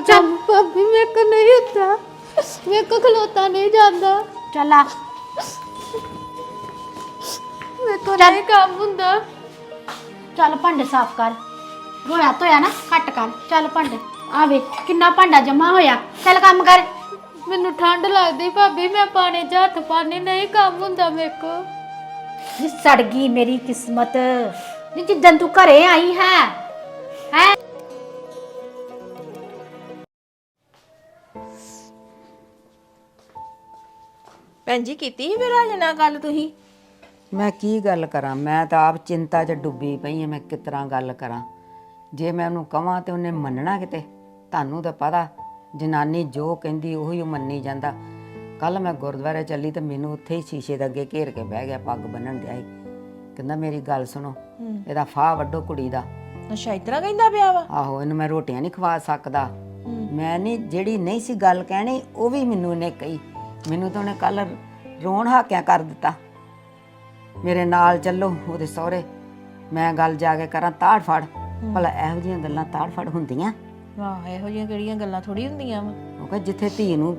ਮੇਰਾ ਕੰਮ ਭਾਬੀ ਮੇਰੇ ਕੋ ਨਹੀਂ ਹੁੰਦਾ। ਮੇਰੇ ਕੋ ਖਲੋਤਾ ਨਹੀਂ ਜਾਂਦਾ। ਚੱਲ ਆ। ਮੇਰੇ ਕੋ ਨਹੀਂ ਕੰਮ ਹੁੰਦਾ। ਚੱਲ ਭਾਂਡੇ ਸਾਫ਼ ਕਰ। ਰੋਇਆ ਧੋਇਆ ਨਾ ਘੱਟ ਕਰ। ਚੱਲ ਭਾਂਡੇ। ਆ ਵੇ ਕਿੰਨਾ ਭਾਂਡਾ ਜਮਾ ਹੋਇਆ। ਚੱਲ ਕੰਮ ਕਰ। ਮੈਨੂੰ ਠੰਡ ਲੱਗਦੀ ਭਾਬੀ ਮੈਂ ਪਾਣੀ 'ਚ ਹੱਥ ਪਾਣੀ ਨਹੀਂ ਕੰਮ ਹੁੰਦਾ ਮੇਰੇ ਕੋ ਨੀ ਸੜ ਗਈ ਮੇਰੀ ਕਿਸਮਤ। ਨੀ ਜਿੱਦਨ ਤੂੰ ਘਰੇ ਆਈ ਹੈ ਹੈ? ਭੈਣ ਜੀ ਕੀਤੀ ਸੀ ਫਿਰ ਰਾਜੇ ਨਾਲ ਗੱਲ ਤੁਸੀਂ? ਮੈਂ ਕੀ ਗੱਲ ਕਰਾਂ? ਮੈਂ ਤਾਂ ਆਪ ਚਿੰਤਾ 'ਚ ਡੁੱਬੀ ਪਈ ਹਾਂ ਮੈਂ ਕਿਸ ਤਰ੍ਹਾਂ ਗੱਲ ਕਰਾਂ? ਜੇ ਮੈਂ ਉਹਨੂੰ ਕਵਾਂ ਤੇ ਉਹਨੇ ਮੰਨਣਾ ਕਿਤੇ? ਤੁਹਾਨੂੰ ਤਾਂ ਪਤਾ ਜਨਾਨੀ ਜੋ ਕਹਿੰਦੀ ਉਹੀ ਉਹ ਮੰਨੀ ਜਾਂਦਾ। ਕੱਲ ਮੈਂ ਗੁਰਦੁਆਰੇ ਚੱਲੀ ਤੇ ਮੈਨੂੰ ਉੱਥੇ ਹੀ ਸ਼ੀਸ਼ੇ ਦੇ ਅੱਗੇ ਘੇਰ ਕੇ ਬਹਿ ਗਿਆ ਪੱਗ ਬੰਨਣ ਡਿਆ ਸੀ। ਕਹਿੰਦਾ ਮੇਰੀ ਗੱਲ ਸੁਣੋ ਇਹਦਾ ਫਾਹ ਵੱਡੋ ਕੁੜੀ ਦਾ। ਅੱਛਾ ਇਤਨਾ ਕਹਿੰਦਾ ਪਿਆ ਵਾ? ਆਹੋ ਇਹਨੂੰ ਮੈਂ ਰੋਟੀਆਂ ਨਹੀਂ ਖਵਾ ਸਕਦਾ। ਮੈਂ ਨਹੀਂ ਜਿਹੜੀ ਨਹੀਂ ਸੀ ਗੱਲ ਕਹਿਣੀ ਉਹ ਵੀ ਮੈਨੂੰ ਇਹਨੇ ਕਹੀ। ਮੈਨੂੰ ਤਾਂ ਉਹਨੇ ਕੱਲ ਰੋਣ ਹਾਕਿਆ ਕਰ ਦਿੱਤਾ। ਮੇਰੇ ਨਾਲ ਚੱਲੋ ਉਹਦੇ ਸਹੁਰੇ। ਮੈਂ ਗੱਲ ਜਾ ਕੇ ਕਰਾਂ ਤਾੜ ਫੜ ਭਲਾ ਇਹੋ ਜਿਹੀਆਂ ਗੱਲਾਂ ਤਾੜ ਫੜ ਹੁੰਦੀਆਂ? ਵਾਹ ਇਹੋ ਜਿਹੀਆਂ ਕਿਹੜੀਆਂ ਗੱਲਾਂ ਥੋੜੀ ਹੁੰਦੀਆਂ ਵਾ? ਉਹ ਕਹੇ ਜਿੱਥੇ ਧੀ ਨੂੰ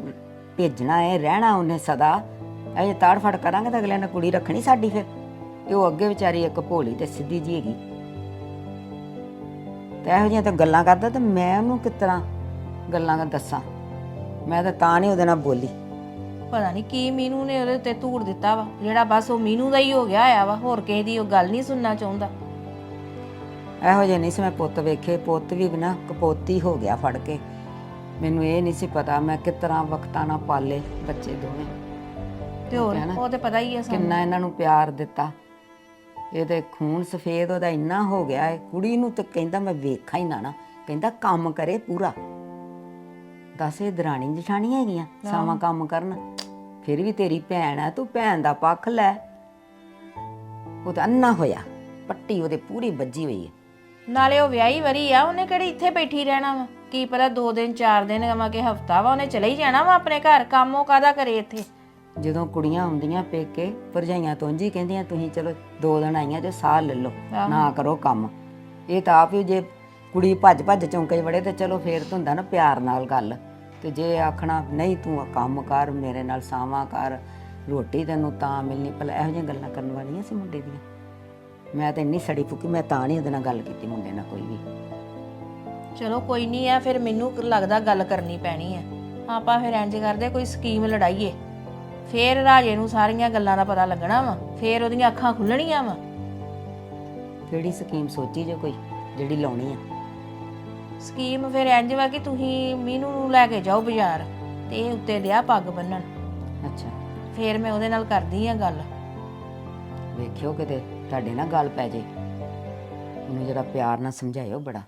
ਭੇਜਣਾ ਹੈ ਰਹਿਣਾ ਉਹਨੇ ਸਦਾ। ਇਹ ਤਾੜ ਫੜ ਕਰਾਂਗੇ ਤਾਂ ਅਗਲੇ ਨੇ ਕੁੜੀ ਰੱਖਣੀ ਸਾਡੀ ਫਿਰ। ਇਹ ਉਹ ਅੱਗੇ ਵਿਚਾਰੀ ਇੱਕ ਭੋਲੀ ਤੇ ਸਿੱਧੀ ਜੀ ਹੈਗੀ। ਤੇ ਇਹੋ ਜਿਹੀਆਂ ਤਾਂ ਗੱਲਾਂ ਕਰਦਾ ਤੇ ਮੈਂ ਉਹਨੂੰ ਕਿਸ ਤਰ੍ਹਾਂ ਗੱਲਾਂ ਦੱਸਾਂ? ਮੈਂ ਤਾਂ ਤਾਂ ਨਹੀਂ ਉਹਦੇ ਨਾਲ ਬੋਲੀ। ਪਤਾ ਨਹੀਂ ਕੀ ਮੀਨੂ ਨੇ ਉਹਦੇ ਉੱਤੇ ਧੂੜ ਦਿੱਤਾ ਵਾ ਜਿਹੜਾ ਬਸ ਉਹ ਮੀਨੂ ਦਾ ਹੀ ਹੋ ਗਿਆ ਆ ਵਾ ਹੋਰ ਕਿਸੇ ਦੀ ਉਹ ਗੱਲ ਨਹੀਂ ਸੁਣਨਾ ਚਾਹੁੰਦਾ। ਇਹੋ ਜਿਹੇ ਨਹੀਂ ਸੀ ਮੈਂ ਪੁੱਤ ਵੇਖੇ ਪੁੱਤ ਵੀ ਨਾ ਕਪੋਤੀ ਹੋ ਗਿਆ ਫੜ ਕੇ। ਮੈਨੂੰ ਇਹ ਨਹੀਂ ਸੀ ਪਤਾ ਮੈਂ ਕਿਸ ਤਰ੍ਹਾਂ ਵਕਤਾਂ ਨਾਲ ਪਾਲੇ ਬੱਚੇ ਦੋਵੇਂ। ਤੇ ਹੋਰ ਹੈ ਨਾ। ਉਹ ਤੇ ਪਤਾ ਹੀ ਆ ਸਾਨੂੰ। ਕਿੰਨਾ ਇਹਨਾਂ ਨੂੰ ਪਿਆਰ ਦਿੱਤਾ। ਇਹਦੇ ਖੂਨ ਸਫੇਦ ਉਹਦਾ ਇੰਨਾ ਹੋ ਗਿਆ ਹੈ ਕੁੜੀ ਨੂੰ ਤਾਂ ਕਹਿੰਦਾ ਮੈਂ ਵੇਖਾਂ ਹੀ ਨਾ ਨਾ ਕਹਿੰਦਾ ਕੰਮ ਕਰੇ ਪੂਰਾ। ਦੱਸ ਇਹ ਦਰਾਣੀ ਜਠਾਣੀ ਹੈਗੀਆਂ ਸਾਵਾਂ ਕੰਮ ਕਰਨ। ਫਿਰ ਵੀ ਤੇਰੀ ਭੈਣ ਹੈ ਤੂੰ ਭੈਣ ਦਾ ਪੱਖ ਲੈ। ਉਹ ਤਾਂ ਅੰਨਾ ਹੋਇਆ ਪੱਟੀ ਉਹਦੇ ਪੂਰੀ ਵੱਜੀ ਹੋਈ ਹੈ। ਨਾਲੇ ਉਹ ਵਿਆਹੀ ਵਰੀ ਆ ਉਹਨੇ ਕਿਹੜੀ ਇੱਥੇ ਬੈਠੀ ਰਹਿਣਾ ਵਾ? ਕੀ ਪਤਾ 2 ਦਿਨ 4 ਦਿਨ ਕਮਾ ਕੇ ਹਫਤਾ ਵਾ ਉਹਨੇ ਚਲੇ ਹੀ ਜਾਣਾ ਵਾ ਆਪਣੇ ਘਰ ਕੰਮ ਉਹ ਕਾਦਾ ਕਰੇ ਇੱਥੇ? ਜਦੋਂ ਕੁੜੀਆਂ ਆਉਂਦੀਆਂ ਪੇਕੇ ਭਰਜਾਈਆਂ ਤੋਂ ਜੀ ਕਹਿੰਦੀਆਂ ਤੁਸੀਂ ਚਲੋ ਦੋ ਦਿਨ ਆਈਆਂ ਤੇ ਸਾਹ ਲੈ ਲਓ ਨਾ ਕਰੋ ਕੰਮ। ਇਹ ਤਾਂ ਆਪ ਹੀ ਜੇ ਕੁੜੀ ਭੱਜ ਭੱਜ ਚੌਂਕੇ 'ਚ ਵੜੇ ਤੇ ਚਲੋ ਫੇਰ ਤਾਂ ਹੁੰਦਾ ਨਾ ਪਿਆਰ ਨਾਲ ਗੱਲ। ਤੇ ਜੇ ਆਖਣਾ ਨਹੀਂ ਤੂੰ ਆਹ ਕੰਮ ਕਰ ਮੇਰੇ ਨਾਲ ਸਾਵਾਂ ਕਰ ਰੋਟੀ ਤੈਨੂੰ ਤਾਂ ਮਿਲਣੀ। ਭਲਾ ਇਹੋ ਜਿਹੀਆਂ ਗੱਲਾਂ ਕਰਨ ਵਾਲੀਆਂ ਸੀ ਮੁੰਡੇ ਦੀਆਂ। ਮੈਂ ਤਾਂ ਇੰਨੀ ਸੜੀ ਫੁੱਕੀ ਮੈਂ ਤਾਂ ਨਹੀਂ ਉਹਦੇ ਨਾਲ ਗੱਲ ਕੀਤੀ ਮੁੰਡੇ ਨਾਲ ਕੋਈ ਵੀ। ਚਲੋ ਕੋਈ ਨਹੀਂ ਆ ਫਿਰ ਮੈਨੂੰ ਲੱਗਦਾ ਗੱਲ ਕਰਨੀ ਪੈਣੀ ਆ। ਆਪਾਂ ਫਿਰ ਇੰਜ ਕਰਦੇ ਕੋਈ ਸਕੀਮ ਲੜਾਈਏ। ਫੇਰ ਰਾਜੇ ਨੂੰ ਸਾਰੀਆਂ ਗੱਲਾਂ ਦਾ ਪਤਾ ਲੱਗਣਾ ਵਾ ਫੇਰ ਉਹਦੀਆਂ ਅੱਖਾਂ ਖੁੱਲਣੀਆਂ ਵਾ। ਕਿਹੜੀ ਸਕੀਮ ਸੋਚੀ ਜੇ ਕੋਈ ਜਿਹੜੀ ਲਾਉਣੀ ਆ। ਸਕੀਮ ਫਿਰ ਇੰਜ ਵਾ ਕਿ ਤੁਸੀਂ ਮੀਨੂ ਨੂੰ ਲੈ ਕੇ ਜਾਓ ਬਾਜ਼ਾਰ ਤੇ ਇਹ ਉੱਤੇ ਦਿਆ ਪੱਗ ਬੰਨਣ। ਅੱਛਾ। ਫੇਰ ਮੈਂ ਉਹਦੇ ਨਾਲ ਕਰਦੀ ਆ ਗੱਲ। ਵੇਖਿਓ ਕਿਤੇ ਤੁਹਾਡੇ ਨਾਲ ਗੱਲ ਪੈ ਜੇ। ਉਹਨੂੰ ਜਿਹੜਾ ਪਿਆਰ ਨਾਲ ਸਮਝਾਇਓ ਬੜਾ।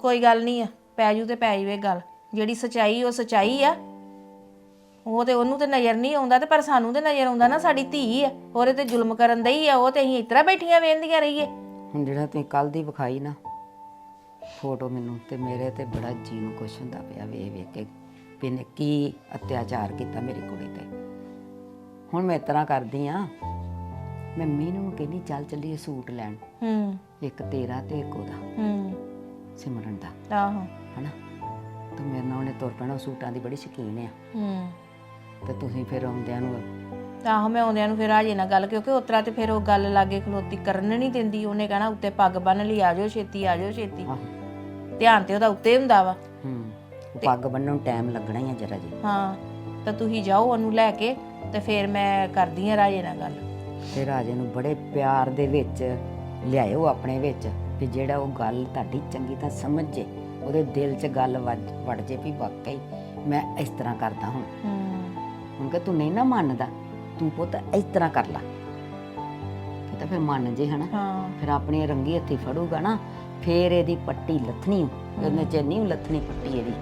ਕੋਈ ਗੱਲ ਨਹੀਂ ਆ ਪੈ ਜੂ ਤੇ ਪੈ ਜਵੇ ਗੱਲ। ਜਿਹੜੀ ਸਚਾਈ ਉਹ ਸਚਾਈ ਆ। ਉਹ ਤੇ ਉਹਨੂੰ ਤੇ ਨਜ਼ਰ ਨਹੀਂ ਆਉਂਦਾ ਤੇ ਪਰ ਸਾਨੂੰ ਤੇ ਨਜ਼ਰ ਆਉਂਦਾ ਨਾ ਸਾਡੀ ਧੀ ਆ। ਉਹਦੇ ਤੇ ਜ਼ੁਲਮ ਕਰਨ ਦਈ ਆ ਉਹ ਤੇ ਅਸੀਂ ਇਤਰਾ ਬੈਠੀਆਂ ਵੇਂਦੀਆਂ ਰਹੀਏ। ਹੁਣ ਜਿਹੜਾ ਤੁਸੀਂ ਕੱਲ ਦੀ ਵਿਖਾਈ ਨਾ ਫੋਟੋ ਮੈਨੂੰ ਤੇ ਮੇਰੇ ਤੇ ਬੜਾ ਜੀ ਨੂੰ ਕੁਛ ਹੁੰਦਾ ਪਿਆ ਵੇਖ ਵੇਖ ਕੇ ਵੀ ਇਹਨੇ ਕੀ ਅਤਿਆਚਾਰ ਕੀਤਾ ਮੇਰੀ ਕੁੜੀ ਤੇ। ਹੁਣ ਮੈਂ ਇਸ ਤਰ੍ਹਾਂ ਕਰਦੀ ਆ ਮੈਂ ਮੀਨੂ ਨੂੰ ਕਹਿੰਦੀ ਚੱਲ ਚੱਲੀਏ ਸੂਟ ਲੈਣ। ਹੂੰ। ਇੱਕ ਤੇਰਾ ਤੇ ਇੱਕ ਉਹਦਾ। ਹੂੰ। ਸਿਮਰਨ ਦਾ। ਆਹੋ। ਹਨਾ? ਤੇ ਮੇਰੇ ਨਾਲ ਉਹਨੇ ਤੁਰ ਪੈਣਾ ਉਹ ਸੂਟਾਂ ਦੀ ਬੜੀ ਸ਼ੌਕੀਨ ਆ। ਹੂੰ। ਤੇ ਤੁਸੀਂ ਫਿਰ ਆਉਂਦਿਆਂ ਨੂੰ ਆਹੋ ਮੈਂ ਆਉਂਦਿਆਂ ਨੂੰ ਫਿਰ ਰਾਜੇ ਨਾਲ ਗੱਲ ਕਿਉਂਕਿ ਉਤਰਾ ਤੇ ਫਿਰ ਉਹ ਗੱਲ ਲਾਗੇ ਖਲੋਤੀ ਕਰਨ ਨਹੀਂ ਦਿੰਦੀ। ਉਹਨੇ ਕਹਿਣਾ ਉੱਤੇ ਪੱਗ ਬੰਨ ਲਈ ਆ ਜਾਓ ਛੇਤੀ ਆ ਜਾਓ ਛੇਤੀ। ਆਹ। ਧਿਆਨ ਤੇ ਉਹਦਾ ਉੱਤੇ ਹੁੰਦਾ ਵਾ। ਹੂੰ। ਉਹ ਪੱਗ ਬੰਨਣ ਨੂੰ ਟਾਈਮ ਲੱਗਣਾ ਹੀ ਆ ਜਰਾ ਜੀ। ਹਾਂ ਤਾਂ ਤੁਸੀਂ ਜਾਓ ਉਹਨੂੰ ਲੈ ਕੇ ਤੇ ਫਿਰ ਮੈਂ ਕਰਦੀ ਆ ਰਾਜੇ ਨਾਲ ਗੱਲ। ਤੇ ਰਾਜੇ ਨੂੰ ਬੜੇ ਪਿਆਰ ਦੇ ਵਿੱਚ ਲਿਆਇਓ ਆਪਣੇ ਵਿੱਚ ਵੀ ਜਿਹੜਾ ਉਹ ਗੱਲ ਤੁਹਾਡੀ ਚੰਗੀ ਤਾਂ ਸਮਝ ਜੇ ਉਹਦੇ ਦਿਲ 'ਚ ਗੱਲ ਵੱਜ- ਵੜ ਜੇ ਵੀ ਵਾਕਈ ਮੈਂ ਇਸ ਤਰ੍ਹਾਂ ਕਰਦਾ ਹੁਣ। ਹੂੰ। ਹੁਣ ਕਿ ਤੂੰ ਨਹੀਂ ਨਾ ਮੰਨਦਾ ਤੂੰ ਪੁੱਤ ਇਸ ਤਰ੍ਹਾਂ ਕਰ ਲੈ। ਤਾਂ ਫਿਰ ਮੰਨ ਜੇ ਹਨਾ। ਹਾਂ। ਫਿਰ ਆਪਣੀ ਰੰਗੀ ਹੱਥੀ ਫੜੂਗਾ ਨਾ ਫੇਰ ਇਹਦੀ ਪੱਟੀ ਲੱਥਣੀ ਉਹਨੇ ਚ ਨਹੀਂ ਲੱਥਣੀ ਪੱਟੀ ਇਹਦੀ।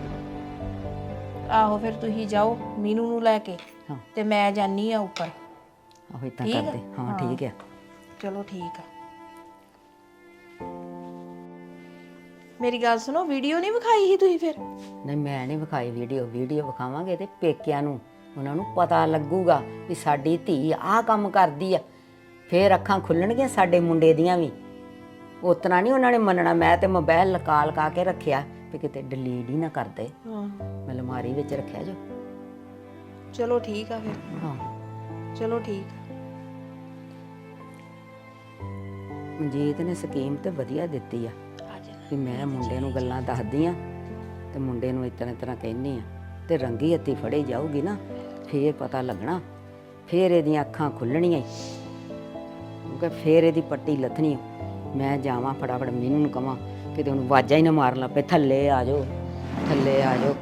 ਆਹੋ ਫਿਰ ਤੁਸੀਂ ਜਾਓ ਮੀਨੂ ਨੂੰ ਲੈ ਕੇ ਹਾਂ। ਤੇ ਮੈਂ ਜਾਨੀ ਆ ਉੱਪਰ। ਆਹੋ ਇਦਾਂ ਠੀਕ ਆ? ਕਰਦੇ। ਹਾਂ। ਠੀਕ ਆ। ਚਲੋ ਠੀਕ ਆ। ਮੇਰੀ ਗੱਲ ਸੁਣੋ ਵੀਡੀਓ ਨਹੀਂ ਵਿਖਾਈ ਸੀ ਤੁਸੀਂ ਫਿਰ? ਨਹੀਂ ਮੈਂ ਨਹੀਂ ਵਿਖਾਈ ਵੀਡੀਓ। ਵੀਡੀਓ ਵਿਖਾਵਾਂਗੇ ਤੇ ਪੇਕਿਆਂ ਨੂੰ ਉਹਨਾਂ ਨੂੰ ਪਤਾ ਲੱਗੂਗਾ ਵੀ ਸਾਡੀ ਧੀ ਆਹ ਕੰਮ ਕਰਦੀ ਆ। ਫੇਰ ਅੱਖਾਂ ਖੁੱਲਣਗੀਆਂ ਸਾਡੇ ਮੁੰਡੇ ਦੀਆਂ ਵੀ। ਉਤਨਾ ਨਹੀਂ ਉਹਨਾਂ ਨੇ ਮੰਨਣਾ ਮੈਂ ਤੇ ਮੋਬਾਈਲ ਲਕਾ ਲਕਾ ਕੇ ਰੱਖਿਆ ਵੀ ਕਿਤੇ ਡਿਲੀਟ ਹੀ ਨਾ ਕਰ ਦੇ ਹਾਂ ਮੈਂ ਅਲਮਾਰੀ ਵਿੱਚ ਰੱਖਿਆ ਜੋ ਚਲੋ ਠੀਕ ਆ ਫਿਰ ਹਾਂ ਚਲੋ ਠੀਕ ਆ। ਮਨਜੀਤ ਨੇ ਸਕੀਮ ਤੇ ਵਧੀਆ ਦਿੱਤੀ ਆ ਵੀ ਮੈਂ ਮੁੰਡੇ ਨੂੰ ਗੱਲਾਂ ਦੱਸਦੀ ਆ ਤੇ ਮੁੰਡੇ ਨੂੰ ਇਤਨਾ ਤਰ੍ਹਾਂ ਕਹਿੰਨੀ ਆ ਤੇ ਰੰਗੀ ਹੱਤੀ ਫੜੇ ਜਾਊਗੀ ਨਾ ਫੇਰ ਪਤਾ ਲੱਗਣਾ ਫੇਰ ਇਹਦੀਆਂ ਅੱਖਾਂ ਖੁੱਲਣੀਆਂ। ਕਿਉਂਕਿ ਫੇਰ ਇਹਦੀ ਪੱਟੀ ਲੱਥਣੀ ਓ। ਮੈਂ ਜਾਵਾਂ ਫਟਾਫਟ ਮੀਨੂ ਨੂੰ ਕਵਾਂ ਕਿਤੇ ਉਹਨੂੰ ਵਾਜਾ ਹੀ ਨਾ ਮਾਰਨ ਲੱਪੇ ਥੱਲੇ ਆ ਜਾਓ ਥੱਲੇ ਆ ਜਾਓ।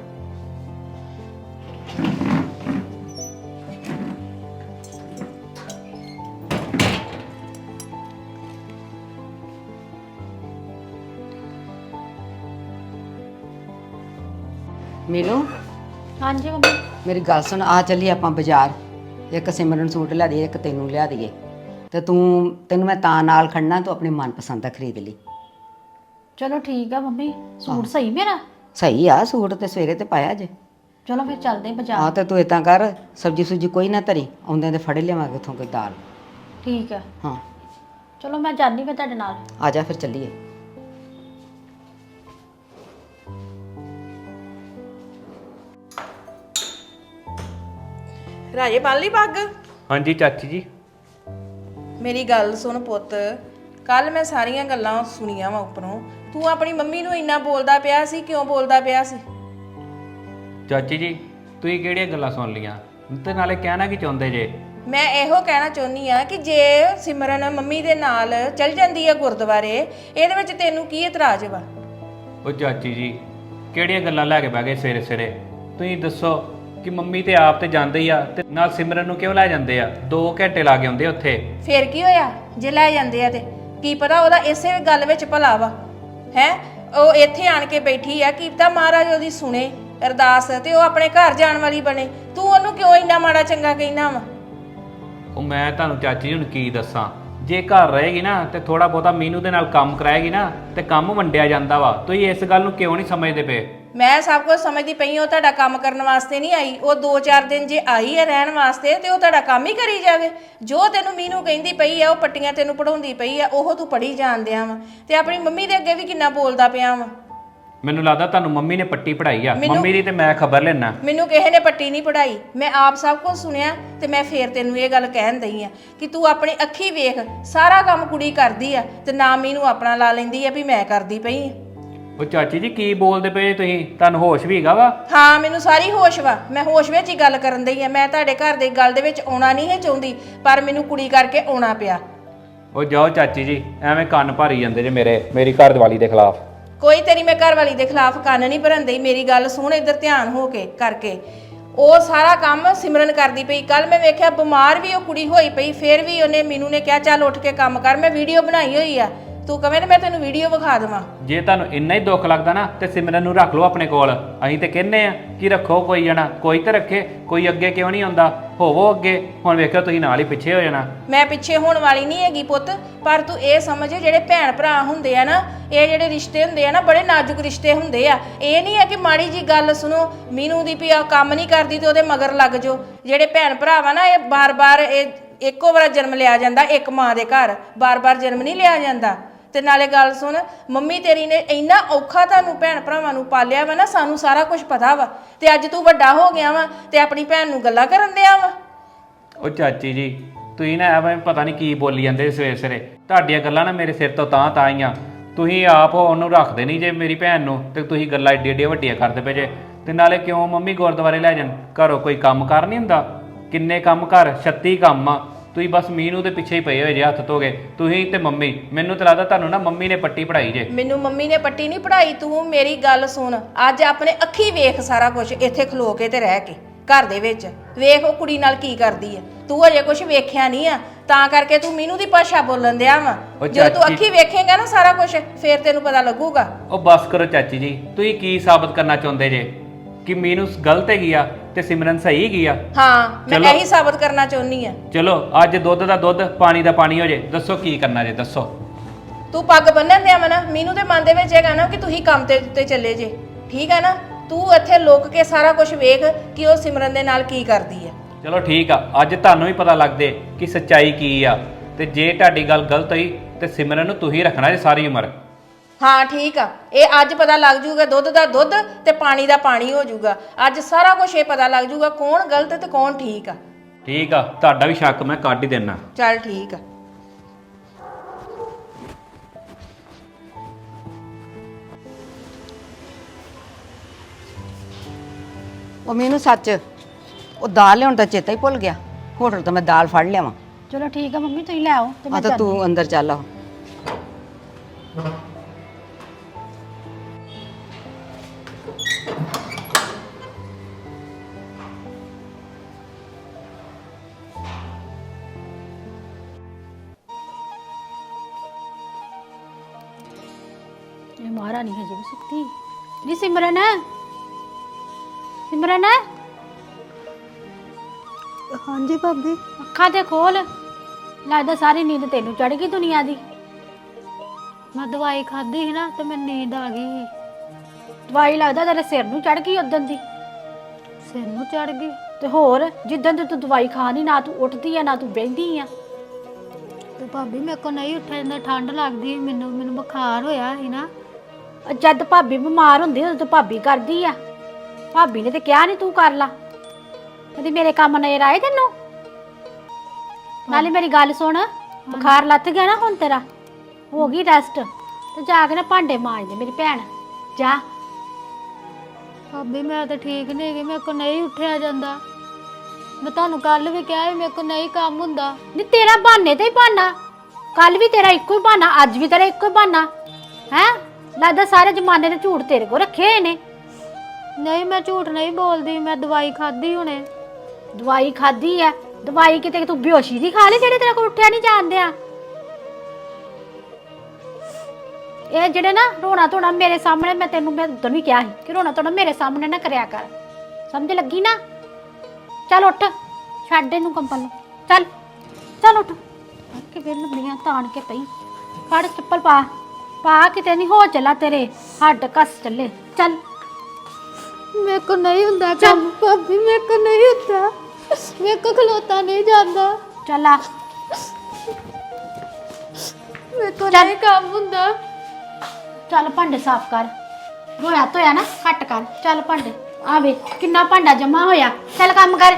ਮੀਨੂ? ਹਾਂਜੀ ਮੰਮੀ। ਮੇਰੀ ਗੱਲ ਸੁਣ ਆ ਚੱਲੀ ਆਪਾਂ ਬਾਜ਼ਾਰ। ਇੱਕ ਸਿਮਰਨ ਸੂਟ ਲਿਆ ਦੇ ਇੱਕ ਤੈਨੂੰ ਲਿਆ ਦਈਏ। ਤੇ ਤੂੰ ਤੈਨੂੰ ਮੈਂ ਤਾਂ ਨਾਲ ਖੜਨਾ ਤੂੰ ਆਪਣੀ ਮਨਪਸੰਦ ਦਾ ਖਰੀਦ ਲਈ। ਚਲੋ ਠੀਕ ਆ ਮੰਮੀ ਸੂਟ ਸਹੀ ਮੇਰਾ? ਸਹੀ ਆ ਸੂਟ ਤੇ ਸਵੇਰੇ ਤੇ ਪਾਇਆ ਜੇ। ਚਲੋ ਫਿਰ ਚੱਲਦੇ ਹਾਂ ਆ ਬਾਜ਼ਾਰ ਤੇ ਤੂੰ ਇਤਾਂ ਕਰ ਸਬਜੀ ਸੁਜੀ ਕੋਈ ਨਾ ਧਰੀ ਆਉਂਦੇ ਤੇ ਫੜੇ ਲਿਆਵਾਂਗੇ ਉਥੋਂ ਕੋਈ ਦਾਲ। ਠੀਕ ਆ। ਹਾਂ। ਚਲੋ ਮੈਂ ਜਾਂਦੀ ਫਿਰ ਤੁਹਾਡੇ ਨਾਲ। ਆ ਜਾ ਫਿਰ ਚੱਲੀਏ। ਰਾਜੇ ਬੰਨ ਲਈ ਪੱਗ? ਹਾਂਜੀ ਚਾਚੀ ਜੀ। ਮੇਰੀ ਗੱਲ ਸੁਣ ਪੁੱਤ। ਕੱਲ ਮੈਂ ਸਾਰੀਆਂ ਗੱਲਾਂ ਸੁਣੀਆਂ ਵਾ ਉੱਪਰੋਂ। ਤੂੰ ਆਪਣੀ ਮੰਮੀ ਨੂੰ ਇੰਨਾ ਬੋਲਦਾ ਪਿਆ ਸੀ ਕਿਉਂ ਬੋਲਦਾ ਪਿਆ ਸੀ? ਚਾਚੀ ਜੀ ਤੁਸੀਂ ਕਿਹੜੀਆਂ ਗੱਲਾਂ ਸੁਣ ਲੀਆਂ ਤੇ ਨਾਲੇ ਕਹਿਣਾ ਕੀ ਚਾਹੁੰਦੇ ਜੇ? ਮੈਂ ਇਹੋ ਕਹਿਣਾ ਚਾਹੁੰਦੀ ਆ ਕਿ ਜੇ ਸਿਮਰਨ ਮੰਮੀ ਦੇ ਨਾਲ ਚਲ ਜਾਂਦੀ ਆ ਗੁਰਦੁਆਰੇ ਇਹਦੇ ਵਿੱਚ ਤੈਨੂੰ ਕੀ ਇਤਰਾਜ਼ ਵਾ? ਉਹ ਚਾਚੀ ਜੀ ਕਿਹੜੀਆਂ ਗੱਲਾਂ ਲੈ ਕੇ ਬਹਿ ਗਏ ਸਵੇਰੇ ਸਵੇਰੇ ਤੁਸੀਂ ਦੱਸੋ। ਕਿ ਮੰਮੀ ਤੇ ਆਪ ਤੇ ਜਾਂਦੇ ਹੀ ਆ ਤੇ ਨਾਲ ਸਿਮਰਨ ਨੂੰ ਕਿਉਂ ਲੈ ਜਾਂਦੇ ਆ? 2 ਘੰਟੇ ਲਾ ਕੇ ਆਉਂਦੇ ਉੱਥੇ। ਫੇਰ ਕੀ ਹੋਇਆ? ਜੇ ਲੈ ਜਾਂਦੇ ਆ ਤੇ ਕੀ ਪਤਾ ਉਹਦਾ ਇਸੇ ਗੱਲ ਵਿੱਚ ਭਲਾ ਵਾ। ਹੈ? ਉਹ ਇੱਥੇ ਆਣ ਕੇ ਬੈਠੀ ਆ ਕੀ ਪਤਾ ਮਹਾਰਾਜ ਉਹਦੀ ਸੁਣੇ ਅਰਦਾਸ ਤੇ ਉਹ ਆਪਣੇ ਘਰ ਜਾਣ ਵਾਲੀ ਬਣੇ। ਤੂੰ ਉਹਨੂੰ ਕਿਉਂ ਇੰਨਾ ਮਾੜਾ ਚੰਗਾ ਕਹਿਣਾ ਵਾ? ਉਹ ਮੈਂ ਤੁਹਾਨੂੰ ਚਾਚੀ ਜੀ ਹੁਣ ਕੀ ਦੱਸਾਂ? ਜੇ ਘਰ ਰਹੇਗੀ ਨਾ ਤੇ ਥੋੜਾ ਬਹੁਤਾ ਮੀਨੂ ਦੇ ਨਾਲ ਕੰਮ ਕਰਾਏਗੀ ਨਾ ਤੇ ਕੰਮ ਵੰਡਿਆ ਜਾਂਦਾ ਵਾ। ਤੁਸੀਂ ਇਸ ਗੱਲ ਨੂੰ ਕਿਉਂ ਨਹੀਂ ਸਮਝਦੇ ਪਏ? ਮੈਂ ਸਭ ਕੁਝ ਸਮਝਦੀ ਪਈ ਹਾਂ ਉਹ ਤੁਹਾਡਾ ਕੰਮ ਕਰਨ ਵਾਸਤੇ ਨਹੀਂ ਆਈ। ਉਹ 2-4 ਦਿਨ ਜੇ ਆਈ ਹੈ ਰਹਿਣ ਵਾਸਤੇ ਤੇ ਉਹ ਤੁਹਾਡਾ ਕੰਮ ਹੀ ਕਰੀ ਜਾਵੇ। ਜੋ ਤੈਨੂੰ ਮੀਨੂ ਕਹਿੰਦੀ ਪਈ ਆ ਉਹ ਪੱਟੀਆਂ ਤੈਨੂੰ ਪੜਾਉਂਦੀ ਪਈ ਆ ਉਹ ਤੂੰ ਪੜੀ ਜਾਂਦਿਆਂ ਵਾ। ਤੇ ਆਪਣੀ ਮੰਮੀ ਦੇ ਅੱਗੇ ਵੀ ਕਿੰਨਾ ਬੋਲਦਾ ਪਿਆ ਵਾ। ਮੈਨੂੰ ਲੱਗਦਾ ਤੁਹਾਨੂੰ ਮੰਮੀ ਨੇ ਪੱਟੀ ਪੜਾਈ ਆ। ਮੰਮੀ ਦੀ ਤੇ ਮੈਂ ਖਬਰ ਲੈਣਾ ਮੈਨੂੰ ਕਿਸੇ ਨੇ ਪੱਟੀ ਨਹੀਂ ਪੜਾਈ ਮੈਂ ਆਪ ਸਭ ਕੁਝ ਸੁਣਿਆ ਤੇ ਮੈਂ ਫੇਰ ਤੈਨੂੰ ਇਹ ਗੱਲ ਕਹਿਣ ਦਈ ਆ ਕਿ ਤੂੰ ਆਪਣੀ ਅੱਖੀ ਵੇਖ ਸਾਰਾ ਕੰਮ ਕੁੜੀ ਕਰਦੀ ਆ ਤੇ ਨਾ ਮੈਨੂੰ ਆਪਣਾ ਲਾ ਲੈਂਦੀ ਆ ਵੀ ਮੈਂ ਕਰਦੀ ਪਈ ਆ। ਉਹ ਚਾਚੀ ਜੀ ਕੀ ਬੋਲਦੇ ਪਏ ਤੁਸੀਂ? ਤੁਹਾਨੂੰ ਹੋਸ਼ ਵੀ ਹੈਗਾ ਵਾ? ਹਾਂ ਮੈਨੂੰ ਸਾਰੀ ਹੋਸ਼ ਵਾ। ਮੈਂ ਹੋਸ਼ ਵਿੱਚ ਹੀ ਗੱਲ ਕਰਨ ਦਈ ਆ। ਮੈਂ ਤੁਹਾਡੇ ਘਰ ਦੇ ਗੱਲ ਦੇ ਵਿੱਚ ਆਉਣਾ ਨਹੀਂ ਹੈ ਚਾਹੁੰਦੀ ਪਰ ਮੈਨੂੰ ਕੁੜੀ ਕਰਕੇ ਆਉਣਾ ਪਿਆ। ਉਹ ਜਾਓ ਚਾਚੀ ਜੀ ਐਵੇਂ ਕੰਨ ਭਰੀ ਜਾਂਦੇ ਜੇ ਮੇਰੇ ਮੇਰੀ ਘਰ ਵਾਲੀ ਦੇ ਖਿਲਾਫ। ਕੋਈ ਤੇਰੀ ਮੈਂ ਘਰ ਵਾਲੀ ਦੇ ਖਿਲਾਫ ਕੰਨ ਨਹੀਂ ਭਰਨ ਦਈ ਮੇਰੀ ਗੱਲ ਸੁਣ ਇੱਧਰ ਧਿਆਨ ਹੋ ਕੇ ਕਰਕੇ। ਉਹ ਸਾਰਾ ਕੰਮ ਸਿਮਰਨ ਕਰਦੀ ਪਈ। ਕੱਲ ਮੈਂ ਵੇਖਿਆ ਬਿਮਾਰ ਵੀ ਉਹ ਕੁੜੀ ਹੋਈ ਪਈ ਫੇਰ ਵੀ ਉਹਨੇ ਮੈਨੂੰ ਨੇ ਕਿਹਾ ਚੱਲ ਉੱਠ ਕੇ ਕੰਮ ਕਰ ਮੈਂ ਵੀਡੀਓ ਬਣਾਈ ਹੋਈ ਆ। ਤੂੰ ਕਵੇਂ ਤੇ ਮੈਂ ਤੈਨੂੰ ਵੀਡੀਓ ਵਿਖਾ ਦੇਵਾਂ। ਜੇ ਤੁਹਾਨੂੰ ਇੰਨਾ ਹੀ ਦੁੱਖ ਲੱਗਦਾ ਨਾ ਤੇ ਸਿਮਰਨ ਨੂੰ ਰੱਖ ਲਓ ਆਪਣੇ ਕੋਲ। ਅਸੀਂ ਤੇ ਕਹਿੰਨੇ ਆ ਕਿ ਰੱਖੋ ਕੋਈ ਜਣਾ ਕੋਈ ਤਾਂ ਰੱਖੇ ਕੋਈ ਅੱਗੇ ਕਿਉਂ ਨਹੀਂ ਆਉਂਦਾ? ਹੋਵੋ ਅੱਗੇ ਹੁਣ ਵੇਖੋ ਤੁਸੀਂ ਨਾਲ ਹੀ ਪਿੱਛੇ ਹੋ ਜਾਣਾ। ਮੈਂ ਪਿੱਛੇ ਹੋਣ ਵਾਲੀ ਨਹੀਂ ਹੈਗੀ ਪੁੱਤ ਪਰ ਤੂੰ ਇਹ ਸਮਝ ਜਿਹੜੇ ਭੈਣ ਭਰਾ ਹੁੰਦੇ ਆ ਨਾ ਇਹ ਜਿਹੜੇ ਰਿਸ਼ਤੇ ਹੁੰਦੇ ਆ ਨਾ ਬੜੇ ਨਾਜ਼ੁਕ ਰਿਸ਼ਤੇ ਹੁੰਦੇ ਆ। ਇਹ ਨਹੀਂ ਹੈ ਕਿ ਮਾੜੀ ਜੀ ਗੱਲ ਸੁਣੋ ਮੀਨੂ ਦੀ ਵੀ ਆ ਕੰਮ ਨਹੀਂ ਕਰਦੀ ਤੇ ਉਹਦੇ ਮਗਰ ਲੱਗ ਜਾਓ। ਜਿਹੜੇ ਭੈਣ ਭਰਾ ਵਾ ਨਾ ਇਹ ਬਾਰ-ਬਾਰ ਇਹ ਇੱਕੋ ਵਾਰ ਜਨਮ ਲਿਆ ਜਾਂਦਾ ਇੱਕ ਮਾਂ ਦੇ ਘਰ ਬਾਰ-ਬਾਰ ਜਨਮ ਨਹੀਂ ਲਿਆ ਜਾਂਦਾ। ਤੇ ਨਾਲੇ ਗੱਲ ਸੁਣ, ਮੰਮੀ ਤੇਰੀ ਨੇ ਇੰਨਾ ਔਖਾ ਤੁਹਾਨੂੰ ਭੈਣ ਭਰਾਵਾਂ ਨੂੰ ਪਾਲਿਆ ਵਾ ਨਾ, ਸਾਨੂੰ ਸਾਰਾ ਕੁਝ ਪਤਾ ਵਾ। ਤੇ ਅੱਜ ਤੂੰ ਵੱਡਾ ਹੋ ਗਿਆ ਵਾ ਤੇ ਆਪਣੀ ਭੈਣ ਨੂੰ ਗੱਲਾਂ ਕਰਨ ਦਿਆ ਵਾ। ਉਹ ਚਾਚੀ ਜੀ, ਤੁਸੀਂ ਨਾ ਐਵੇਂ ਪਤਾ ਨਹੀਂ ਕੀ ਬੋਲੀ ਜਾਂਦੇ ਸਵੇਰੇ ਸਵੇਰੇ। ਤੁਹਾਡੀਆਂ ਗੱਲਾਂ ਨਾ ਮੇਰੇ ਸਿਰ ਤੋਂ ਤਾਂ ਤਾਂ ਆਈਆਂ। ਤੁਸੀਂ ਆਪ ਉਹਨੂੰ ਰੱਖਦੇ ਨਹੀਂ ਜੇ ਮੇਰੀ ਭੈਣ ਨੂੰ ਤੇ ਤੁਸੀਂ ਗੱਲਾਂ ਏਡੀ ਏਡੀਆਂ ਵੱਡੀਆਂ ਕਰਦੇ ਪਏ ਜੇ। ਤੇ ਨਾਲੇ ਕਿਉਂ ਮੰਮੀ ਗੁਰਦੁਆਰੇ ਲੈ ਜਾਣ? ਘਰੋਂ ਕੋਈ ਕੰਮ ਕਰ ਨਹੀਂ ਹੁੰਦਾ? ਕਿੰਨੇ ਕੰਮ ਘਰ 36 ਕੰਮ ਆ। ਤੁਸੀਂ ਬਸ ਮੀਨੂ ਦੇ ਪਿੱਛੇ ਹੀ ਪਏ ਹੋਏ ਜੇ ਹੱਥ ਧੋਗੇ ਤੁਸੀਂ ਤੇ ਮੰਮੀ ਮੈਨੂੰ ਤਾਂ ਲੱਗਦਾ ਤੁਹਾਨੂੰ ਨਾ ਮੰਮੀ ਨੇ ਪੱਟੀ ਪੜਾਈ ਜੇ। ਮੈਨੂੰ ਮੰਮੀ ਨੇ ਪੱਟੀ ਨਹੀਂ ਪੜਾਈ ਤੂੰ ਮੇਰੀ ਗੱਲ ਸੁਣ। ਅੱਜ ਆਪਣੇ ਅੱਖੀ ਵੇਖ ਸਾਰਾ ਕੁਝ ਇੱਥੇ ਖਲੋ ਕੇ ਤੇ ਰਹਿ ਕੇ ਘਰ ਦੇ ਵਿੱਚ। ਵੇਖ ਉਹ ਕੁੜੀ ਨਾਲ ਕੀ ਕਰਦੀ ਹੈ ਤੂੰ ਅਜੇ ਕੁਝ ਵੇਖਿਆ ਨਹੀਂ ਆ ਤਾਂ ਕਰਕੇ ਤੂੰ ਮੈਨੂੰ ਦੀ ਭਾਸ਼ਾ ਬੋਲਣ ਦਿਆ ਵਾ। ਉਹ ਜਦੋਂ ਤੂੰ ਚਾਚੀ- ਅੱਖੀ ਵੇਖੇਂਗਾ ਨਾ ਸਾਰਾ ਕੁਝ ਫੇਰ ਤੈਨੂੰ ਪਤਾ ਲੱਗੂਗਾ। ਉਹ ਬਸ ਕਰੋ ਚਾਚੀ ਜੀ ਤੁਸੀਂ ਕੀ ਸਾਬਤ ਕਰਨਾ ਚਾਹੁੰਦੇ ਜੇ? ਕਿ ਮੀਨੂ ਗਲਤ ਹੈਗੀ ਆ? ਤੇ ਸਿਮਰਨ ਸਹੀ ਹੈਗੀ ਆ? ਹਾਂ ਮੈਂ ਚਲੋ। ਇਹੀ ਸਾਬਤ ਕਰਨਾ ਚਾਹੁੰਨੀ ਆ। ਚਲੋ ਅੱਜ ਦੁੱਧ ਦਾ ਦੁੱਧ ਪਾਣੀ ਦਾ ਪਾਣੀ ਹੋ ਜੇ। ਦੱਸੋ ਕੀ ਕਰਨਾ ਜੇ ਦੱਸੋ। ਤੂੰ ਪੱਗ ਬੰਨਣ ਦਿਆ ਵਾ ਨਾ ਮੈਨੂੰ ਤੇ ਮਨ ਦੇ ਵਿੱਚ ਹੈਗਾ ਨਾ ਕਿ ਤੁਸੀਂ ਕੰਮ ਤੇ ਉੱਤੇ ਚੱਲੇ ਜੇ। ਠੀਕ ਹੈ ਨਾ? ਤੂੰ ਇੱਥੇ ਲੁੱਕ ਕੇ ਸਾਰਾ ਕੁਝ ਵੇਖ ਕਿ ਉਹ ਸਿਮਰਨ ਦੇ ਨਾਲ ਕੀ ਕਰਦੀ ਹੈ ਚਲੋ ਠੀਕ ਆ ਅੱਜ ਤੁਹਾਨੂੰ ਵੀ ਪਤਾ ਲੱਗਦੇ ਕਿ ਸੱਚਾਈ ਕੀ ਆ। ਤੇ ਜੇ ਤੁਹਾਡੀ ਗੱਲ ਗਲਤ ਹੋਈ ਤੇ ਸਿਮਰਨ ਨੂੰ ਤੁਸੀਂ ਰੱਖਣਾ ਜੇ ਸਾਰੀ ਉਮਰ। ਹਾਂ ਠੀਕ ਆ। ਇਹ ਅੱਜ ਪਤਾ ਲੱਗ ਜੂਗਾ ਦੁੱਧ ਦਾ ਦੁੱਧ ਤੇ ਪਾਣੀ ਦਾ ਪਾਣੀ ਹੋ ਜੂਗਾ। ਅੱਜ ਸਾਰਾ ਕੁਝ ਇਹ ਪਤਾ ਲੱਗ ਜੂਗਾ ਕੌਣ ਗਲਤ ਤੇ ਕੌਣ ਠੀਕ ਆ। ਠੀਕ ਆ ਤੁਹਾਡਾ ਵੀ ਸ਼ੱਕ ਮੈਂ ਕੱਢ ਹੀ ਦੇਣਾ ਚੱਲ ਠੀਕ ਆ। ਉਹ ਮੈਨੂੰ ਸੱਚ ਉਹ ਦਾਲ ਲਿਆਉਣ ਦਾ ਚੇਤਾ ਹੀ ਭੁੱਲ ਗਿਆ। ਹੋਟਲ ਤੋਂ ਮੈਂ ਦਾਲ ਫੜ ਲਿਆਵਾਂ। ਚਲੋ ਠੀਕ ਆ ਮੰਮੀ ਤੁਸੀਂ ਲੈ ਆਓ ਤੇ ਆ ਮੈਂ ਤਾਂ ਤੂੰ ਅੰਦਰ ਚੱਲ ਆ। ਮਹਾਰਾਣੀ ਹਜੇ ਵੀ ਸੁੱਤੀ। ਜੀ ਸਿਮਰਨ? ਸਿਮਰਨ? ਹਾਂਜੀ ਭਾਬੀ। ਅੱਖਾਂ ਤੇ ਖੋਲ। ਲੱਗਦਾ ਸਾਰੀ ਨੀਂਦ ਤੈਨੂੰ ਚੜ ਗਈ ਦੁਨੀਆ ਦੀ। ਮੈਂ ਦਵਾਈ ਖਾਧੀ ਸੀ ਨਾ ਤੇ ਮੈਨੂੰ ਨੀਂਦ ਆ ਗਈ ਦਵਾਈ ਲੱਗਦਾ ਤੇਰੇ ਸਿਰ ਨੂੰ ਚੜ ਗਈ ਉਦੋਂ ਦੀ। ਸਿਰ ਨੂੰ ਚੜ ਗਈ। ਤੇ ਹੋਰ ਜਿੱਦਣ ਦੀ ਤੂੰ ਦਵਾਈ ਖਾਣੀ ਨਾ ਤੂੰ ਉੱਠਦੀ ਆ ਨਾ ਤੂੰ ਬਹਿੰਦੀ ਆ। ਤੇ ਭਾਬੀ ਮੇਰੇ ਕੋ ਨਹੀਂ ਉੱਠਿਆ ਜਾਂਦਾ ਠੰਡ ਲੱਗਦੀ ਸੀ ਮੈਨੂੰ ਮੈਨੂੰ ਬੁਖਾਰ ਹੋਇਆ ਸੀ ਨਾ। ਜਦ ਭਾਬੀ ਬਿਮਾਰ ਹੁੰਦੀ ਉਦੋਂ ਤਾਂ ਭਾਬੀ ਕਰਦੀ ਆ। ਭਾਬੀ ਨੇ ਤੇ ਕਿਹਾ ਨਹੀਂ ਤੂੰ ਕਰ ਲਾ। ਕਦੀ ਮੇਰੇ ਕੰਮ ਨਜ਼ਰ ਆਏ ਤੈਨੂੰ? ਨਾਲੇ ਮੇਰੀ ਗੱਲ ਸੁਣ ਬੁਖਾਰ ਲੱਥ ਗਿਆ ਨਾ ਹੁਣ ਤੇਰਾ। ਹੋ ਗਈ ਰੈਸਟ ਤੇ ਜਾ ਕੇ ਨਾ ਭਾਂਡੇ ਮਾਂਜ ਦੇ ਮੇਰੀ ਭੈਣ। ਜਾ। ਭਾਬੀ ਮੈਂ ਤਾਂ ਠੀਕ ਨਹੀਂ ਗਈ ਮੇਰੇ ਕੋ ਨਹੀਂ ਉੱਠਿਆ ਜਾਂਦਾ। ਮੈਂ ਤੁਹਾਨੂੰ ਕੱਲ ਵੀ ਕਿਹਾ ਸੀ ਮੇਰੇ ਕੋ ਨਹੀਂ ਕੰਮ ਹੁੰਦਾ। ਨੀ ਤੇਰਾ ਬਹਾਨੇ ਤੇ ਹੀ ਬਹਾਨਾ। ਕੱਲ ਵੀ ਤੇਰਾ ਇੱਕੋ ਹੀ ਬਹਾਨਾ ਅੱਜ ਵੀ ਤੇਰਾ ਇੱਕੋ ਹੀ ਬਹਾਨਾ। ਹੈ? ਲੱਗਦਾ ਸਾਰੇ ਜ਼ਮਾਨੇ ਦੇ ਝੂਠ ਤੇਰੇ ਕੋ ਰੱਖੇ ਹੋਏ ਨੇ। ਨਹੀਂ ਮੈਂ ਝੂਠ ਨਹੀਂ ਬੋਲਦੀ ਮੈਂ ਦਵਾਈ ਖਾਧੀ ਹੁਣੇ। ਦਵਾਈ ਖਾਧੀ ਆ ਦਵਾਈ ਕਿਤੇ ਤੂੰ ਬੇਹੋਸ਼ੀ ਦੀ ਖਾ ਲਈ ਜਿਹੜੀ ਤੇਰੇ ਕੋਲ ਉੱਠਿਆ ਨਹੀਂ ਜਾਂਦੇ ਆ। ਇਹ ਜਿਹੜੇ ਨਾ ਰੋਣਾ ਧੋਣਾ ਮੇਰੇ ਸਾਹਮਣੇ ਮੈਂ ਤੈਨੂੰ ਮੈਂ ਉਦੋਂ ਵੀ ਕਿਹਾ ਸੀ ਕਿ ਰੋਣਾ ਧੋਣਾ ਮੇਰੇ ਸਾਹਮਣੇ ਨਾ ਕਰਿਆ ਕਰ। ਸਮਝ ਲੱਗੀ ਨਾ? ਚੱਲ ਉੱਠ ਛੱਡ ਇਹਨੂੰ ਕੰਪਲ ਨੂੰ ਚੱਲ ਚੱਲ ਉੱਠ। ਕਿ ਫਿਰ ਲੰਬੀਆਂ ਤਾਣ ਕੇ ਪਈ। ਫੜ ਚੱਪਲ ਪਾ। ਪਾ ਕਿਤੇ ਨਹੀਂ ਹੋ ਚੱਲਾ ਤੇਰੇ। ਹੱਡ ਕੱਸ ਚੱਲੇ। ਚੱਲ। ਮੇਰੇ ਕੋ ਨਹੀਂ ਹੁੰਦਾ ਕੰਮ ਭਾਬੀ ਮੇਰੇ ਕੋ ਨਹੀਂ ਹੁੰਦਾ। ਮੇਰੇ ਕੋ ਖਲੋਤਾ ਨਹੀਂ ਜਾਂਦਾ। ਚੱਲ ਆ। ਮੇਰੇ ਕੋ ਨਹੀਂ ਕੰਮ ਹੁੰਦਾ। ਚੱਲ ਭਾਂਡੇ ਸਾਫ਼ ਕਰ। ਰੋਇਆ ਧੋਇਆ ਨਾ ਘੱਟ ਕਰ। ਚੱਲ ਭਾਂਡੇ। ਆ ਵੇ ਕਿੰਨਾ ਭਾਂਡਾ ਜਮਾ ਹੋਇਆ। ਚੱਲ ਕੰਮ ਕਰ।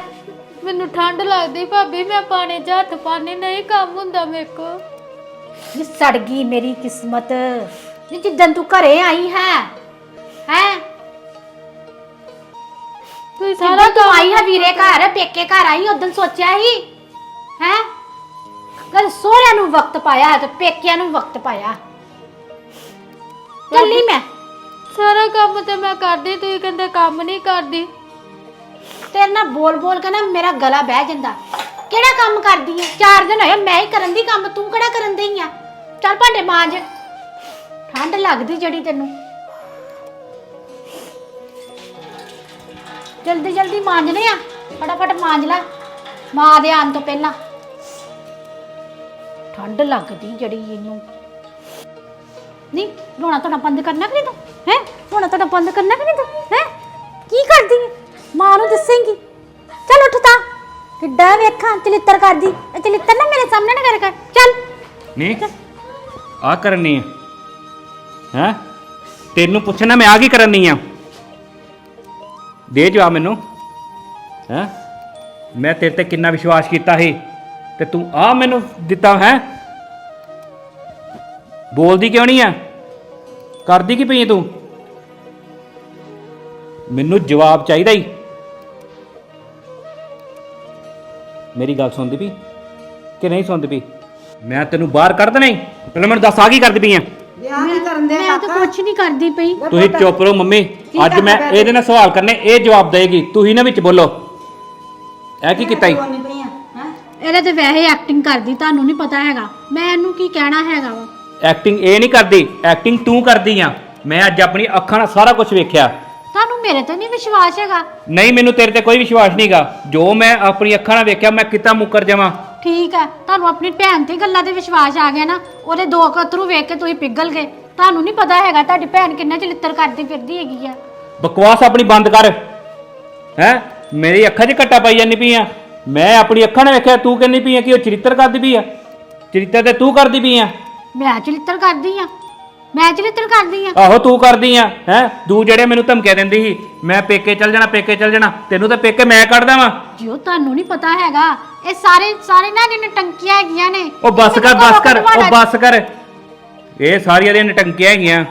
ਮੈਨੂੰ ਠੰਡ ਲੱਗਦੀ ਭਾਬੀ ਮੈਂ ਪਾਣੀ 'ਚ ਹੱਥ ਪਾਣੀ ਨਹੀਂ ਕੰਮ ਹੁੰਦਾ ਮੇਰੇ ਕੋ ਨੀ ਸੜ ਗਈ ਮੇਰੀ ਕਿਸਮਤ। ਨੀ ਜਿੱਦਨ ਤੂੰ ਘਰੇ ਆਈ ਹੈ ਹੈ? ਤੁਸੀਂ ਸਾਰਾ ਤੂੰ ਆਈ ਹੈ ਵੀਰੇ ਘਰ ਪੇਕੇ ਘਰ ਆਈ ਉਦੋਂ ਸੋਚਿਆ ਹੀ ਹੈ? ਕਲ ਸੋਹਰਿਆਂ ਨੂੰ ਵਕਤ ਪਾਇਆ ਤੇ ਪੇਕਿਆਂ ਨੂੰ ਵਕਤ ਪਾਇਆ। ਚੱਲੀ ਮੈਂ। ਸਾਰਾ ਕੰਮ ਤੇ ਮੈਂ ਕਰਦੀ ਤੁਸੀਂ ਕਹਿੰਦੇ ਕੰਮ ਨਹੀਂ ਕਰਦੀ। ਤੇਰੇ ਨਾਲ ਬੋਲ ਬੋਲ ਕੇ ਨਾ ਮੇਰਾ ਗਲਾ ਬਹਿ ਜਾਂਦਾ। ਕਿਹੜਾ ਕੰਮ ਕਰਦੀ ਹੈ ਚਾਰ ਦਿਨ ਹੋਏ, ਮੈਂ ਹੀ ਕਰਨ ਦੀ ਕੰਮ, ਤੂੰ ਕਿਹੜਾ ਕਰਨ ਦਈ ਆ? ਚੱਲ ਭਾਂਡੇ ਮਾਂਜ। ਠੰਡ ਲੱਗਦੀ ਜਿਹੜੀ ਤੈਨੂੰ। ਜਲਦੀ ਜਲਦੀ ਮਾਂਜਨੇ ਆ। ਫਟਾਫਟ ਮਾਂਜ ਲੈ। ਮਾਂ ਦੇ ਆਉਣ ਤੋਂ ਪਹਿਲਾਂ। ਠੰਡ ਲੱਗਦੀ ਜਿਹੜੀ ਇਹਨੂੰ। ਨਹੀਂ ਰੋਣਾ ਤੁਹਾਡਾ ਬੰਦ ਕਰਨਾ ਕਿ ਨਹੀਂ ਤੂੰ? ਹੈ? ਰੋਣਾ ਤੁਹਾਡਾ ਬੰਦ ਕਰਨਾ ਕਿ ਨਹੀਂ ਤੂੰ? ਹੈ? ਕੀ ਕਰਦੀ ਹੈ ਮਾਂ ਨੂੰ ਦੱਸੇਂਗੀ। ਚੱਲ ਉੱਠ ਤਾਂ। ਕਿੱਡਾ ਵੇਖਾਂ ਚਲਿੱਤਰ ਕਰਦੀ ਇਹ ਚਲਿੱਤਰ ਨਾ ਮੇਰੇ ਸਾਹਮਣੇ ਨਾ ਕਰ ਕਰ। ਚੱਲ। ਨਹੀਂ ਆ ਕਰਨੀ ਹੈ ਹੈ? ਤੈਨੂੰ ਪੁੱਛਣਾ ਮੈਂ ਆ ਕੀ ਕਰਨੀ ਆ? ਦੇ ਜਵਾਬ ਮੈਨੂੰ। ਹੈ? ਮੈਂ ਤੇਰੇ ਤੇ ਕਿੰਨਾ ਵਿਸ਼ਵਾਸ ਕੀਤਾ ਸੀ ਤੇ ਤੂੰ ਆ ਮੈਨੂੰ ਦਿੱਤਾ ਹੈ? ਬੋਲਦੀ ਕਿਉਂ ਨਹੀਂ ਆ? ਕਰਦੀ ਕੀ ਪਈ ਤੂੰ? ਮੈਨੂੰ ਜਵਾਬ ਚਾਹੀਦਾ ਹੀ ਮੇਰੀ ਗੱਲ ਸੁਣਦੀ ਪਈ ਕਿ ਨਹੀਂ ਸੁਣਦੀ ਪਈ? ਮੈਂ ਤੈਨੂੰ ਬਾਹਰ ਕੱਢ ਦੇਣਾ ਹੀ ਪਹਿਲਾਂ ਮੈਨੂੰ ਦੱਸ ਆ ਕੀ ਕਰਦੀ ਪਈ ਆ ਮੈਂ ਤਾਂ ਕੁਛ ਨਹੀਂ ਕਰਦੀ ਪਈ। ਤੁਸੀਂ ਚੁੱਪ ਰਹੋ ਮੰਮੀ ਅੱਜ ਮੈਂ ਇਹਦੇ ਨਾਲ ਸਵਾਲ ਕਰਨੇ ਇਹ ਜਵਾਬ ਦੇਗੀ। ਤੁਸੀਂ ਨਾ ਵਿੱਚ ਬੋਲੋ। ਇਹ ਕੀ ਕੀਤਾ ਈ? ਇਹਦੇ ਤੇ ਵੈਸੇ ਐਕਟਿੰਗ ਕਰਦੀ ਤੁਹਾਨੂੰ ਨਹੀਂ ਪਤਾ ਹੈਗਾ। ਮੈਂ ਇਹਨੂੰ ਕੀ ਕਹਿਣਾ ਹੈਗਾ ਵਾ? ਐਕਟਿੰਗ ਇਹ ਨਹੀਂ ਕਰਦੀ ਐਕਟਿੰਗ ਤੂੰ ਕਰਦੀ ਆ। ਮੈਂ ਅੱਜ ਆਪਣੀ ਅੱਖਾਂ ਨਾਲ ਸਾਰਾ ਕੁਝ ਵੇਖਿਆ। ਮੇਰੇ ਤੇ ਨਹੀਂ ਵਿਸ਼ਵਾਸ ਹੈਗਾ। ਨਹੀਂ ਮੈਨੂੰ ਤੇਰੇ ਤੇ ਕੋਈ ਵਿਸ਼ਵਾਸ ਨਹੀਂਗਾ ਜੋ ਮੈਂ ਆਪਣੀ ਅੱਖਾਂ ਨਾਲ ਵੇਖਿਆ ਮੈਂ ਕਿਤਾ ਮੁੱਕਰ ਜਾਵਾਂ? ਠੀਕ ਹੈ ਤੁਹਾਨੂੰ ਆਪਣੀ ਭੈਣ ਤੇ ਗੱਲਾਂ ਤੇ ਵਿਸ਼ਵਾਸ ਆ ਗਿਆ ਨਾ ਉਹਦੇ ਦੋ ਕਤਰੂ ਵੇਖ ਕੇ ਤੁਸੀਂ ਪਿਗਲ ਗਏ। ਤੁਹਾਨੂੰ ਨਹੀਂ ਪਤਾ ਹੈਗਾ ਤੁਹਾਡੀ ਭੈਣ ਕਿੰਨਾ ਚਲਿੱਤਰ ਕਰਦੀ ਫਿਰਦੀ ਹੈਗੀ ਆ। ਬਕਵਾਸ ਆਪਣੀ ਬੰਦ ਕਰ। ਹੈ? ਮੇਰੀ ਅੱਖਾਂ 'ਚ ਘੱਟਾ ਪਾਈ ਜਾਂਦੀ ਪਈ ਆ। ਮੈਂ ਆਪਣੀ ਅੱਖਾਂ ਨਾਲ ਵੇਖਿਆ ਤੂੰ ਕਹਿੰਦੀ ਪਈ ਆ ਕਿ ਉਹ ਚਰਿੱਤਰ ਕਰਦੀ ਪਈ ਆ। ਚਰਿੱਤਰ ਤੇ ਤੂੰ ਕਰਦੀ ਪਈ ਆ। ਮੈਂ ਚਲਿੱਤਰ ਕਰਦੀ ਆ। ਮੈਂ ਚਲਿੱਤਰ ਕਰਦੀ ਆ ਆਹੋ ਤੂੰ ਕਰਦੀ ਆ ਹੈ? ਤੂੰ ਜਿਹੜੇ ਮੈਨੂੰ ਧਮਕੀਆਂ ਦਿੰਦੀ ਸੀ ਮੈਂ ਪੇਕੇ ਚੱਲ ਜਾਣਾ ਪੇਕੇ ਚੱਲ ਜਾਣਾ ਤੈਨੂੰ ਤਾਂ ਪੇਕੇ ਮੈਂ ਕੱਢਦਾ ਵਾਂ ਜਿਓ ਤੁਹਾਨੂੰ ਨਹੀਂ ਪਤਾ ਹੈਗਾ ਇਹ ਸਾਰੇ ਸਾਰੇ ਨਾ ਜਿਹਨੇ ਟੰਕੀਆਂ ਹੈਗੀਆਂ ਨੇ। ਉਹ ਬੱਸ ਕਰ ਬੱਸ ਕਰ ਉਹ ਬੱਸ ਕਰ। ਇਹ ਸਾਰੀਆਂ ਦੀਆਂ ਨਟੰਕੀਆਂ ਹੈਗੀਆਂ।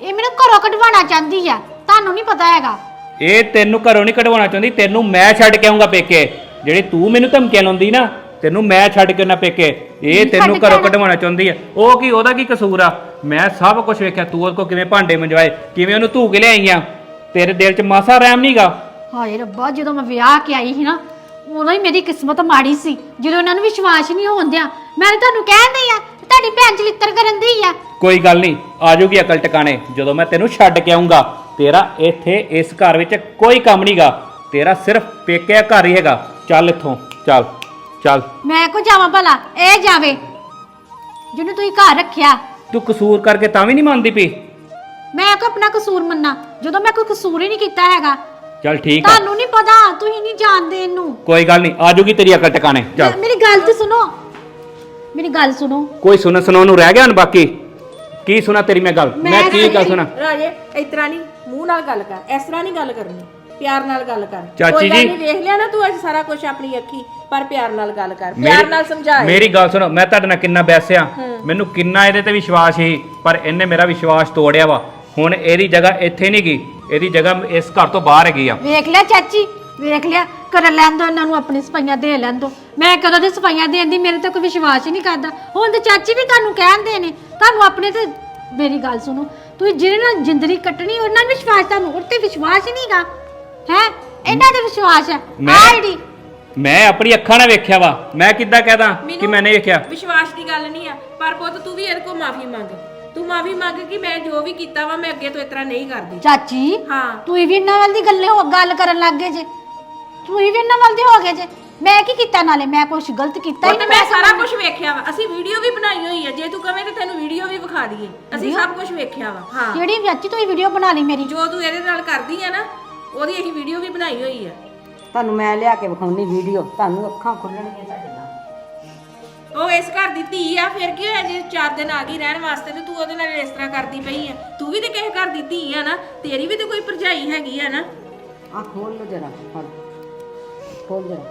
ਇਹ ਮੈਨੂੰ ਘਰੋਂ ਕਢਵਾਉਣਾ ਚਾਹੁੰਦੀ ਆ। ਤੁਹਾਨੂੰ ਨਹੀਂ ਪਤਾ ਹੈਗਾ। ਇਹ ਤੈਨੂੰ ਘਰੋਂ ਨਹੀਂ ਕਢਵਾਉਣਾ ਚਾਹੁੰਦੀ ਤੈਨੂੰ ਮੈਂ ਛੱਡ ਕੇ ਆਉਂਗਾ ਪੇਕੇ। ਜਿਹੜੀ ਤੂੰ ਮੈਨੂੰ ਧਮਕੀਆਂ ਲਾਉਂਦੀ ਨਾ ਤੈਨੂੰ ਮੈਂ ਛੱਡ ਕੇ ਨਾ ਪੇਕੇ। ਇਹ ਤੈਨੂੰ ਘਰੋਂ। ਕਢਵਾਉਣਾ ਚਾਹੁੰਦੀ ਆ। ਉਹ ਕੀ ਉਹਦਾ ਕੀ ਕਸੂਰ ਆ? ਮੈਂ ਸਭ ਕੁਝ ਵੇਖਿਆ ਤੂੰ ਉਹਦੇ ਕੋ ਕਿਵੇਂ ਭਾਂਡੇ ਮੰਜਵਾਏ ਕਿਵੇਂ ਉਹਨੂੰ ਧੂ ਕੇ ਲਿਆਈਆਂ। ਤੇਰੇ ਦਿਲ 'ਚ ਮਾਸਾ ਰਹਿਮ ਨਹੀਂਗਾ ਹਾਏ ਰੱਬਾ ਜਦੋਂ ਮੈਂ ਵਿਆਹ ਕੇ ਆਈ ਸੀ ਨਾ ਉਦੋਂ ਹੀ ਮੇਰੀ ਕਿਸਮਤ ਮਾੜੀ ਸੀ। ਜਦੋਂ ਉਹਨਾਂ ਨੂੰ ਵਿਸ਼ਵਾਸ ਨਹੀਂ ਹੋਉਂਦਿਆ ਮੈਂ ਤਾਂ ਤੁਹਾਨੂੰ ਕਹਿੰਦੀ ਆ ਤੁਹਾਡੀ ਭੈਣ ਚਲਿੱਤਰ ਕਰਨ ਦੀ ਆ। ਕੋਈ ਗੱਲ ਨਹੀਂ ਆ ਜਾਊਗੀ ਅਕਲ ਟਿਕਾਣੇ। ਜਦੋਂ ਮੈਂ ਤੈਨੂੰ ਛੱਡ ਕੇ ਆਉਂਗਾ ਤੇਰਾ ਇੱਥੇ ਇਸ ਘਰ ਵਿੱਚ ਕੋਈ ਕੰਮ ਨਹੀਂਗਾ ਤੇਰਾ ਸਿਰਫ ਪੇਕੇ ਦਾ ਘਰ ਹੀ ਹੈਗਾ। ਚੱਲ ਇੱਥੋਂ ਚੱਲ। ਚੱਲ। ਮੈਂ ਕੋ ਜਾਵਾਂ ਭਲਾ? ਇਹ ਜਾਵੇ। ਜਿਹਨੂੰ ਤੁਸੀਂ ਘਰ ਰੱਖਿਆ। ਤੂੰ ਕਸੂਰ ਕਰਕੇ ਤਾਂ ਵੀ ਨਹੀਂ ਮੰਨਦੀ ਪਈ? ਮੈਂ ਕੋ ਆਪਣਾ ਕਸੂਰ ਮੰਨਾ। ਜਦੋਂ ਮੈਂ ਕੋਈ ਕਸੂਰ ਹੀ ਨਹੀਂ ਕੀਤਾ ਹੈਗਾ। ਚੱਲ ਠੀਕ ਆ। ਤੁਹਾਨੂੰ ਨਹੀਂ ਪਤਾ ਤੁਸੀਂ ਨਹੀਂ ਜਾਣਦੇ ਇਹਨੂੰ। ਕੋਈ ਗੱਲ ਨਹੀਂ ਆ ਜਾਊਗੀ ਤੇਰੀ ਅਕਲ ਟਿਕਾਣੇ। ਚੱਲ। ਮੇਰੀ ਗੱਲ ਤੇ ਸੁਣੋ। ਮੇਰੀ ਗੱਲ ਸੁਣੋ। ਕੋਈ ਸੁਣ ਸੁਣਾਉਣ ਨੂੰ ਰਹਿ ਗਿਆ ਹੁਣ ਬਾਕੀ। ਕੀ ਸੁਣਾ ਤੇਰੀ ਮੈਂ ਗੱਲ? ਮੈਂ ਕੀ ਗੱਲ ਸੁਣਾ? ਰਾਜੇ ਇਸ ਤਰ੍ਹਾਂ ਨਹੀਂ ਮੂੰਹ ਨਾਲ ਗੱਲ ਕਰ। ਇਸ ਤਰ੍ਹਾਂ ਨਹੀਂ ਗੱਲ ਕਰਨੀ। ਪਿਆਰ ਨਾਲ ਗੱਲ ਕਰ। ਚਾਚੀ ਕੋਈ ਗੱਲ ਜੀ। ਨਹੀਂ ਵੇਖ ਲਿਆ ਨਾ ਤੂੰ ਅੱਜ ਸਾਰਾ ਕੁਝ ਆਪਣੀ ਅੱਖੀ ਪਰ ਪਿਆਰ ਨਾਲ ਗੱਲ ਕਰ। ਪਿਆਰ ਨਾਲ ਸਮਝਾ ਮੇਰੀ ਗੱਲ ਸੁਣੋ ਮੈਂ ਤੁਹਾਡੇ ਨਾਲ ਕਿੰਨਾ ਬੈਸਿਆ ਮੈਨੂੰ ਕਿੰਨਾ ਇਹਦੇ ਤੇ ਵਿਸ਼ਵਾਸ ਸੀ ਪਰ ਇਹਨੇ ਮੇਰਾ ਵਿਸ਼ਵਾਸ ਤੋੜਿਆ ਵਾ। ਹੁਣ ਇਹਦੀ ਜਗ੍ਹਾ ਇੱਥੇ ਨਹੀਂ ਗਈ ਇਹਦੀ ਜਗ੍ਹਾ ਇਸ ਘਰ ਤੋਂ ਬਾਹਰ ਹੈਗੀ ਆ। ਵੇਖ ਲਿਆ ਚਾਚੀ ਵੇਖ ਲਿਆ ਕਰ ਲੈਣ ਦੋ ਇਹਨਾਂ ਨੂੰ ਆਪਣੀ ਸਫਾਈਆਂ ਦੇ ਲੈਣ ਦੋ। ਮੈਂ ਕਦੋਂ ਦੇ ਸਫਾਈਆਂ ਦੇਣ ਦੀ ਮੇਰੇ ਤੇ ਕੋਈ ਵਿਸ਼ਵਾਸ ਹੀ ਨਹੀਂ ਕਰਦਾ। ਹੁਣ ਤੇ ਚਾਚੀ ਵੀ ਤੁਹਾਨੂੰ ਕਹਿੰਦੇ ਨੇ ਤੁਹਾਨੂੰ ਆਪਣੇ ਤੇ ਮੇਰੀ ਗੱਲ ਸੁਣੋ ਤੁਸੀਂ ਜਿਹਦੇ ਨਾਲ ਜ਼ਿੰਦਗੀ ਕੱਟਣੀ ਉਹਨਾਂ ਨਾਲ ਵਿਸ਼ਵਾਸ ਤੁਹਾਨੂੰ ਉਹ ਤੇ ਵਿਸ਼ਵਾਸ ਹੀ ਨਹੀਂਗਾ ਹੈ? ਇਹਨਾਂ ਤੇ ਵਿਸ਼ਵਾਸ ਹੈ। ਮੈਂ- ਆਈਡੀ ਮੈਂ ਆਪਣੀ ਅੱਖਾਂ ਨਾਲ ਵੇਖਿਆ ਵਾ। ਮੈਂ ਕਿੱਦਾਂ ਕਹਦਾ ਕਿ ਮੈਂ ਨਹੀਂ ਵੇਖਿਆ? ਵਿਸ਼ਵਾਸ ਦੀ ਗੱਲ ਨਹੀਂ ਆ। ਪਰ ਪੁੱਤ ਤੂੰ ਵੀ ਇਹਦੇ ਕੋਲ ਮਾਫੀ ਮੰਗ। ਤੂੰ ਮਾਫੀ ਮੰਗ ਕਿ ਮੈਂ ਜੋ ਵੀ ਕੀਤਾ ਵਾ ਮੈਂ ਅੱਗੇ ਤੋਂ ਇਸ ਤਰ੍ਹਾਂ ਨਹੀਂ ਕਰਦੀ। ਚਾਚੀ ਹਾਂ। ਤੁਸੀਂ ਵੀ ਇਹਨਾਂ ਵੱਲ ਦੀ ਗੱਲੇ ਹੋ ਗੱਲ ਕਰਨ ਲੱਗ ਗਏ ਜੇ। ਤੁਸੀਂ ਵੀ ਇਹਨਾਂ ਵੱਲ ਦੇ ਹੋ ਗਏ ਜੇ। ਮੈਂ ਕੀ ਕੀਤਾ ਨਾਲੇ? ਮੈਂ ਕੁਝ ਗਲਤ ਕੀਤਾ ਹੀ ਪੁੱਤ ਨਹੀਂ? ਮੈਂ ਸਾਰਾ ਕੁਝ ਵੇਖਿਆ ਵਾ। ਅਸੀਂ ਵੀਡੀਓ ਵੀ ਬਣਾਈ ਹੋਈ ਆ। ਜੇ ਤੂੰ ਕਵੇਂ ਤਾਂ ਤੈਨੂੰ ਵੀਡੀਓ ਵੀ ਵਿਖਾ ਦਈਏ। ਅਸੀਂ ਸਭ ਕੁਝ ਵੇਖਿਆ ਵਾ। ਹਾਂ। ਜਿਹੜੀ ਚਾਚੀ ਤੁਸੀਂ ਵੀਡੀਓ ਬਣਾ ਲਈ ਮੇਰੀ? ਜੋ ਤੂੰ ਇਹਦੇ ਨਾਲ ਕਰਦੀ ਆ ਨਾ ਉਹਦੀ ਅਸੀਂ ਵੀਡੀਓ ਵੀ ਬਣਾਈ ਹੋਈ ਆ। ਤੁਹਾਨੂੰ ਮੈਂ ਲਿਆ ਕੇ ਵਿਖਾਉਣੀ ਵੀਡੀਓ ਤੁਹਾਨੂੰ ਅੱਖਾਂ ਖੁੱਲਣਗੀਆਂ ਤੁਹਾਡੇ ਨਾਲ। ਉਹ ਇਸ ਘਰ ਦੀ ਧੀ ਆ ਫਿਰ ਕੀ ਹੋਇਆ ਜੇ ਚਾਰ ਦਿਨ ਆ ਗਈ ਰਹਿਣ ਵਾਸਤੇ ਤੇ ਤੂੰ ਉਹਦੇ ਨਾਲ ਇਸ ਤਰ੍ਹਾਂ ਕਰਦੀ ਪਈ ਆ? ਤੂੰ ਵੀ ਤੇ ਕਿਸੇ ਘਰ ਦੀ ਧੀ ਆ ਨਾ ਤੇਰੀ ਵੀ ਤੇ ਕੋਈ ਭਰਜਾਈ ਹੈਗੀ ਆ ਨਾ। ਆ ਖੋਲ ਲੋ ਜਰਾ ਫੜ ਖੋਲ ਜਰਾ।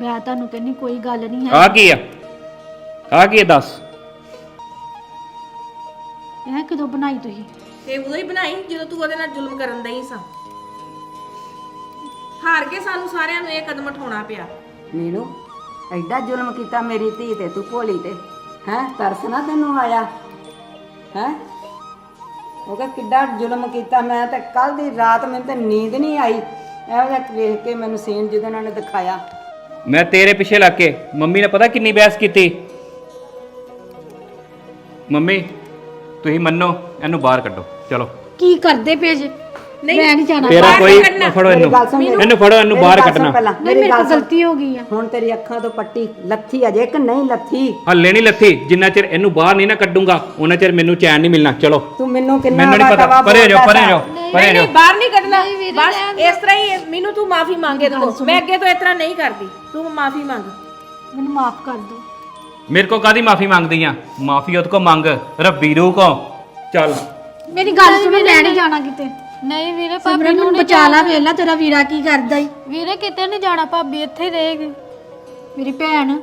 ਮੈਂ ਤੁਹਾਨੂੰ ਕਹਿੰਨੀ ਕੋਈ ਗੱਲ ਨਹੀਂ ਹੈ। ਆ ਕੀ ਆ? ਆ ਕੀ ਆ ਦੱਸ? ਕਿਦੋਂ ਬਣਾਈ ਤੁਸੀਂ? ਤੇ ਉਦੋਂ ਹੀ ਬਣਾਈ ਜਦੋਂ ਤੂੰ ਉਹਦੇ ਨਾਲ ਜ਼ੁਲਮ ਕਰਨ ਦਈ ਸਾਂ। ਹਾਰ ਕੇ ਸਾਨੂੰ ਸਾਰਿਆਂ ਨੂੰ ਇਹ ਕਦਮ ਉਠਾਉਣਾ ਪਿਆ। ਮੀਨੂ ਐਡਾ ਜ਼ੁਲਮ ਕੀਤਾ ਮੇਰੀ ਧੀ ਤੇ ਤੂੰ ਭੋਲੀ ਤੇ। ਹੈ ਤਰਸ ਨਾ ਤੈਨੂੰ ਆਇਆ। ਹੈ? ਉਹ ਕਹ ਕਿੱਡਾ ਜ਼ੁਲਮ ਕੀਤਾ ਮੈਂ ਤੇ ਕੱਲ ਦੀ ਰਾਤ ਮੈਨੂੰ ਤੇ ਨੀਂਦ ਨਹੀਂ ਆਈ। ਇਹੋ ਜਿਹਾ ਵੇਖ ਕੇ ਮੈਨੂੰ ਸੀਨ ਜਦੋਂ ਉਹਨਾਂ ਨੇ ਦਿਖਾਇਆ। ਮੈਂ ਤੇਰੇ ਪਿੱਛੇ ਲੱਗ ਕੇ ਮੰਮੀ ਨੇ ਪਤਾ ਕਿੰਨੀ ਬਹਿਸ ਕੀਤੀ? ਮੰਮੀ ਤੁਸੀਂ ਮੰਨੋ ਇਹਨੂੰ ਬਾਹਰ ਕੱਢੋ। ਚਲੋ। ਕੀ ਕਰਦੇ ਪਏ ਜੇ? ਮੈਂ ਨਹੀਂ ਜਾਣਾ। ਤੇਰਾ ਕੋਈ ਫੜੋ ਮੇਰੀ ਇਹਨੂੰ। ਗੱਲ ਸੁਣ ਮੇਰੀ- ਇਹਨੂੰ ਫੜੋ ਇਹਨੂੰ ਮੇਰੀ ਬਾਹਰ ਗੱਲ ਸੁਣ ਕੱਢਣਾ ਪਹਿਲਾਂ, ਨਹੀਂ ਮੇਰੀ ਮੇਰੇ ਗੱਲ ਕੋਲ ਸੁਣ। ਗਲਤੀ ਹੋ ਗਈ ਆ। ਹੁਣ ਤੇਰੀ ਅੱਖਾਂ ਤੋਂ ਪੱਟੀ ਲੱਥੀ ਅਜੇ ਕਿ ਨਹੀਂ ਲੱਥੀ? ਹੱਲੇ ਨਹੀਂ ਲੱਥੀ। ਜਿੰਨਾ ਚਿਰ ਇਹਨੂੰ ਬਾਹਰ ਨਹੀਂ ਨਾ ਕੱਢੂੰਗਾ ਉਹਨਾਂ ਚਿਰ ਮੈਨੂੰ ਚੈਨ ਨਹੀਂ ਮਿਲਣਾ। ਚਲੋ। ਤੂੰ ਮੈਨੂੰ ਕਿੰਨਾ ਮੈਨੂੰ ਨਹੀਂ ਪਤਾ। ਪਰੇ ਜਾਓ ਪਰੇ ਜਾਓ ਪਰੇ ਨਹੀਂ ਬਾਹਰ ਨਹੀਂ ਕੱਢਣਾ। ਬਸ ਇਸ ਤਰ੍ਹਾਂ ਹੀ ਮੈਨੂੰ ਤੂੰ ਮਾਫੀ ਮੰਗ ਕੋਲ ਮੈਂ ਅੱਗੇ ਤੋਂ ਇਸ ਤਰ੍ਹਾਂ ਨਹੀਂ ਕਰਦੀ। ਤੂੰ ਮਾਫੀ ਮੰਗ। ਮੈਨੂੰ ਮਾਫ ਕਰ ਦਿਓ। ਮੇਰੇ ਕੋ ਕਾਦੀ ਮਾਫੀ ਮੰਗਦੀ ਆ ਮਾਫੀ ਉਹਦੇ ਕੋ ਮੰਗ ਰੱਬੀ ਰੂ ਕੋ। ਚੱਲ। ਮੇਰੀ ਗੱਲ ਸੁਣੋ ਮੈਂ ਨਹੀਂ ਜਾਣਾ ਕਿਤੇ। ਨਹੀਂ ਵੀਰੇ ਭਾਬੀ ਸਿਮਰਨ ਨੂੰ ਬਚਾ ਲਾ ਵੇਖ ਲੈ ਤੇਰਾ ਵੀਰਾ ਕੀ ਕਰਦਾ ਈ? ਵੀਰੇ ਕਿਤੇ ਨਹੀਂ ਜਾਣਾ ਭਾਬੀ ਇੱਥੇ ਹੀ ਰਹੇਗੀ। ਮੇਰੀ ਭੈਣ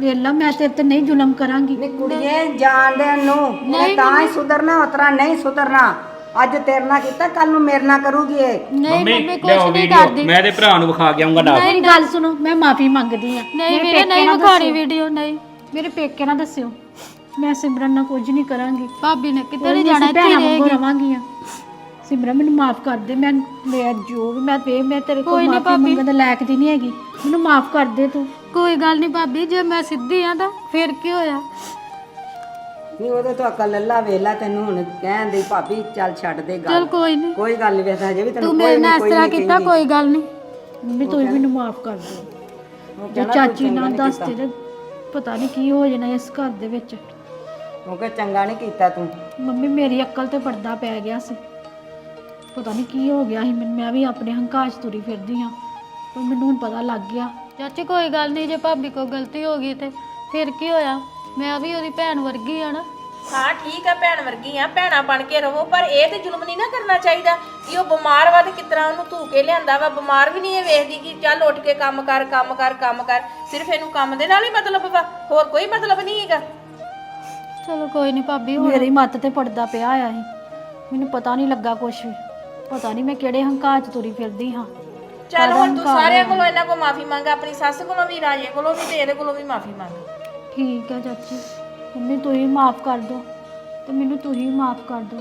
ਵੇਖ ਲਾ ਮੈਂ ਤੇਰੇ ਤੇ ਨਹੀਂ ਜ਼ੁਲਮ ਕਰਾਂਗੀ। ਨੀ ਕੁੜੀਏ ਜਾਣ ਦੇ ਨੂੰ। ਇਹਨੇ ਤਾਂ ਹੀ ਸੁਧਰਨਾ ਉਤਰਾ ਨਹੀਂ ਸੁਧਰਨਾ। ਅੱਜ ਤੇਰੇ ਨਾਲ ਕੀਤਾ ਕੱਲ ਨੂੰ ਮੇਰੇ ਨਾਲ ਕਰੂਗੀ ਇਹ। ਨਹੀਂ ਮੰਮੀ ਲਿਆਓ ਨਹੀਂ ਕਰਦੀ। ਮੈਂ ਤੇ ਭਰਾ ਨੂੰ ਵਿਖਾ ਕੇ ਆਉਂਗਾ ਨਾਲ। ਮੇਰੀ ਗੱਲ ਸੁਣੋ ਮੈਂ ਮਾਫੀ ਮੰਗਦੀ ਆ। ਨਹੀਂ ਵੀਰੇ ਨਹੀਂ ਵਿਖਾਣੀ ਵੀਡੀਓ ਨਹੀਂ। ਮੇਰੇ ਪੇਕੇ ਨਾ ਦੱਸਿਓ। ਮੈਂ ਸਿਮਰਨ ਨਾਲ ਕੁਝ ਨਹੀਂ ਕਰਾਂਗੀ। ਭਾਬੀ ਨੇ ਕਿਤੇ ਨਹੀਂ ਜਾਣਾ ਇੱਥੇ ਹੀ ਵਾਂਗੂ ਰਹੇਗੀ। ਰਵਾਂਗੀਆਂ। ਸਿਮਰਨ ਮੈਨੂੰ ਮਾਫ ਕਰ ਦੇ ਮੈਂ ਮੈਂ ਜੋ ਵੀ ਮੈਂ ਵੇ ਮੈਂ ਤੇਰੇ ਕੋਲ ਕੋਈ ਨੀ ਮਾਫੀ ਭਾਬੀ। ਮੰਗਣ ਦਾ ਲਾਇਕ ਦੀ ਨਹੀਂ ਹੈਗੀ। ਮੈਨੂੰ ਮਾਫ ਕਰ ਦੇ ਤੂੰ। ਕੋਈ ਗੱਲ ਨਹੀਂ ਭਾਬੀ ਜੇ ਮੈਂ ਸਿੱਧੀ ਆ ਤਾਂ ਫਿਰ ਕੀ ਹੋਇਆ? ਨਹੀਂ ਉਹਦੇ ਤੋਂ ਅਕਲ ਲੱਲਾ ਵੇਲਾ ਤੈਨੂੰ ਹੁਣ ਕਹਿਣ ਦੀ ਭਾਬੀ ਚੱਲ ਛੱਡ ਦੇ ਚਲ ਗੱਲ ਕੋਈ ਨਹੀਂ। ਕੋਈ ਗੱਲ ਨਹੀਂ ਵੇਖਦਾ ਹਜੇ ਵੀ ਤੈਨੂੰ ਤੂੰ ਕੋਈ ਮੇਰੇ ਨੀ, ਨਾਲ ਇਸ ਕੋਈ ਤਰ੍ਹਾਂ ਕੀਤਾ। ਕੋਈ ਗੱਲ ਨਹੀਂ। ਮੰਮੀ ਤੂੰ ਵੀ ਮੈਨੂੰ ਮਾਫ ਕਰ ਦੇ। ਜੇ ਤੂੰ ਚਾਚੀ ਨਾਲ ਦੱਸ ਕੀਤਾ। ਤੇ ਪਤਾ ਨਹੀਂ ਕੀ ਹੋ ਜਾਣਾ ਇਸ ਘਰ ਦੇ ਵਿੱਚ। ਕਹ ਚੰਗਾ ਨਹੀਂ ਕੀਤਾ ਤੂੰ। ਮੰਮੀ ਮੇਰੀ ਅਕਲ ਤੇ ਪਰਦਾ ਪੈ ਗਿਆ ਸੀ। ਪਤਾ ਨਹੀਂ ਕੀ ਹੋ ਗਿਆ ਸੀ ਮੈਨੂੰ ਮੈਂ ਵੀ ਆਪਣੇ ਹੰਕਾਰ 'ਚ ਤੁਰੀ ਫਿਰਦੀ ਆ ਪਰ ਮੈਨੂੰ ਹੁਣ ਪਤਾ ਲੱਗ ਗਿਆ। ਚਾਚੀ ਕੋਈ ਗੱਲ ਨਹੀਂ ਜੇ ਭਾਬੀ ਕੋ ਗਲਤੀ ਹੋ ਗਈ ਤੇ ਫਿਰ ਕੀ ਹੋਇਆ? ਮੈਂ ਵੀ ਉਹਦੀ ਭੈਣ ਵਰਗੀ ਆ ਨਾ। ਹਾਂ ਠੀਕ ਆ ਭੈਣ ਵਰਗੀ ਆ ਭੈਣਾ ਬਣ ਕੇ ਰਹੋ ਪਰ ਇਹ ਤੇ ਜ਼ੁਲਮ ਨਹੀਂ ਨਾ ਕਰਨਾ ਚਾਹੀਦਾ ਕਿ ਉਹ ਬਿਮਾਰ ਵਾ ਤੇ ਕਿਤਨਾ ਉਹਨੂੰ ਧੂ ਕੇ ਲਿਆਂਦਾ ਵਾ। ਬਿਮਾਰ ਵੀ ਨਹੀਂ ਇਹ ਵੇਖਦੀ ਕਿ ਚੱਲ ਉੱਠ ਕੇ ਕੰਮ ਕਰ ਕੰਮ ਕਰ ਕੰਮ ਕਰ ਸਿਰਫ ਇਹਨੂੰ ਕੰਮ ਦੇ ਨਾਲ ਹੀ ਮਤਲਬ ਵਾ ਹੋਰ ਕੋਈ ਮਤਲਬ ਨਹੀਂ ਹੈਗਾ। ਚਲੋ ਕੋਈ ਨਹੀਂ ਭਾਬੀ ਹੁਣ ਮੇਰੀ ਮੱਤ ਤੇ ਪੜਦਾ ਪਿਆ ਆ ਸੀ ਮੈਨੂੰ ਪਤਾ ਨਹੀਂ ਲੱਗਾ ਕੁਛ ਵੀ। ਪਤਾ ਨਹੀਂ ਮੈਂ ਕਿਹੜੇ ਹੰਕਾਰ 'ਚ ਤੁਰੀ ਫਿਰਦੀ ਹਾਂ। ਚੱਲ ਹੁਣ ਤੂੰ ਸਾਰਿਆਂ ਕੋਲੋਂ ਇਹਨਾਂ ਕੋਲ ਮਾਫੀ ਮੰਗ ਆਪਣੀ ਸੱਸ ਕੋਲੋਂ ਵੀ ਰਾਜੇ ਕੋਲੋਂ ਵੀ ਤੇ ਇਹਦੇ ਕੋਲੋਂ ਵੀ ਮਾਫੀ ਮੰਗ। ਠੀਕ ਹੈ ਚਾਚੀ। ਮੰਮੀ ਤੂੰ ਹੀ ਮਾਫ ਕਰ ਦੋ ਤੇ ਮੈਨੂੰ ਤੂੰ ਹੀ ਮਾਫ ਕਰ ਦੋ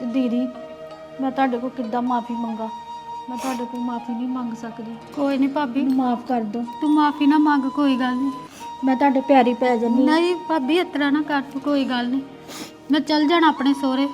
ਤੇ ਦੀਦੀ ਮੈਂ ਤੁਹਾਡੇ ਕੋਲ ਕਿੱਦਾਂ ਮਾਫੀ ਮੰਗਾ? ਮੈਂ ਤੁਹਾਡੇ ਕੋਲ ਮਾਫੀ ਨਹੀਂ ਮੰਗ ਸਕਦੀ। ਕੋਈ ਨਹੀਂ ਭਾਬੀ। ਮੈਨੂੰ ਮਾਫ ਕਰ ਦੋ ਤੂੰ ਮਾਫੀ ਨਾ ਮੰਗ ਕੋਈ ਗੱਲ ਨਹੀਂ। ਮੈਂ ਤੁਹਾਡੇ ਪਿਆਰੀ ਪੈ ਜੰਨੀ ਨਹੀਂ ਭਾਬੀ ਇਸ ਤਰ੍ਹਾਂ ਨਾ ਕਰ ਤੂੰ ਕੋਈ ਗੱਲ ਨਹੀਂ। ਮੈਂ ਚੱਲ ਜਾਣਾ ਆਪਣੇ ਸਹੁਰੇ।